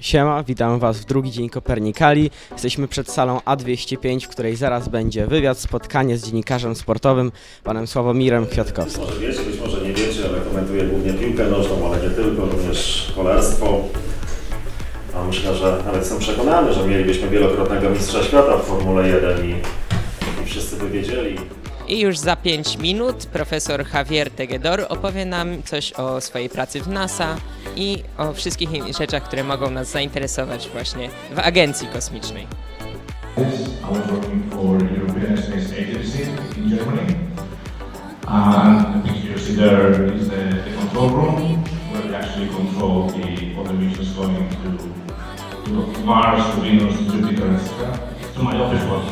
Siema, witam Was w drugi dzień Kopernikali. Jesteśmy przed salą A205, w której zaraz będzie wywiad, spotkanie z dziennikarzem sportowym, panem Sławomirem Kwiatkowskim. Może wiecie, być może nie wiecie, ale komentuję głównie piłkę nożną, ale nie tylko, również kolarstwo. A myślę, że nawet jestem przekonany, że mielibyśmy wielokrotnego mistrza świata w Formule 1 i, i wszyscy by wiedzieli, I już za 5 minut profesor Javier Tegedor opowie nam coś o swojej pracy w NASA i o wszystkich innych rzeczach, które mogą nas zainteresować właśnie w agencji kosmicznej. I was working for European Space Agency in Germany. And the picture you see there is the, the control room where we actually control the other missions going to, to Mars, to Venus, Jupiter, etc. So my office was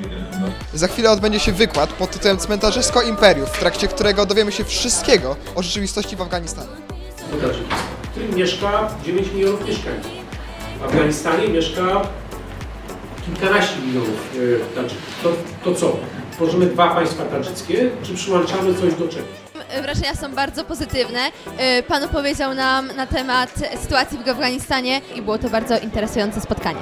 with the Za chwilę odbędzie się wykład pod tytułem Cmentarzysko Imperiów, w trakcie którego dowiemy się wszystkiego o rzeczywistości w Afganistanie. W którym mieszka 9 milionów mieszkańców. W Afganistanie mieszka kilkanaście milionów e, Tadżyków. To, to co? Tworzymy dwa państwa tadżyckie, czy przyłączamy coś do czegoś? Wrażenia są bardzo pozytywne. Y, Pan opowiedział nam na temat sytuacji w Afganistanie i było to bardzo interesujące spotkanie.